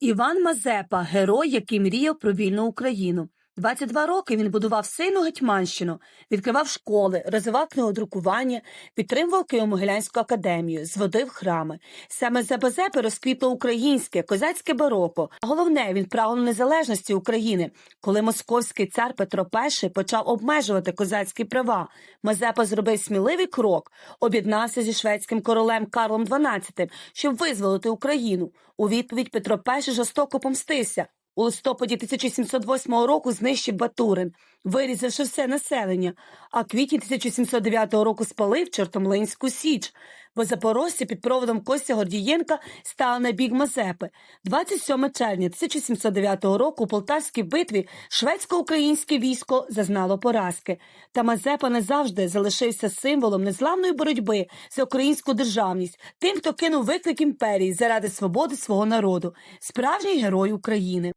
Іван Мазепа герой, який мріяв про вільну Україну. 22 роки він будував сильну Гетьманщину, відкривав школи, розвивав книгодрукування, підтримував Києво-Могилянську академію, зводив храми. Саме за Мазепи розквітло українське, козацьке бароко. А головне, він прагнув незалежності України. Коли московський цар Петро І почав обмежувати козацькі права, Мазепа зробив сміливий крок, об'єднався зі шведським королем Карлом XII, щоб визволити Україну. У відповідь Петро І жорстоко помстився. У листопаді 1708 року знищив Батурин, вирізавши все населення, а квітні 1709 року спалив Чортомлинську Січ, бо запорожці під проводом Костя Гордієнка стали на бік Мазепи. 27 червня 1709 року у Полтавській битві шведсько-українське військо зазнало поразки. Та Мазепа не завжди залишився символом незламної боротьби за українську державність, тим, хто кинув виклик імперії заради свободи свого народу, справжній герой України.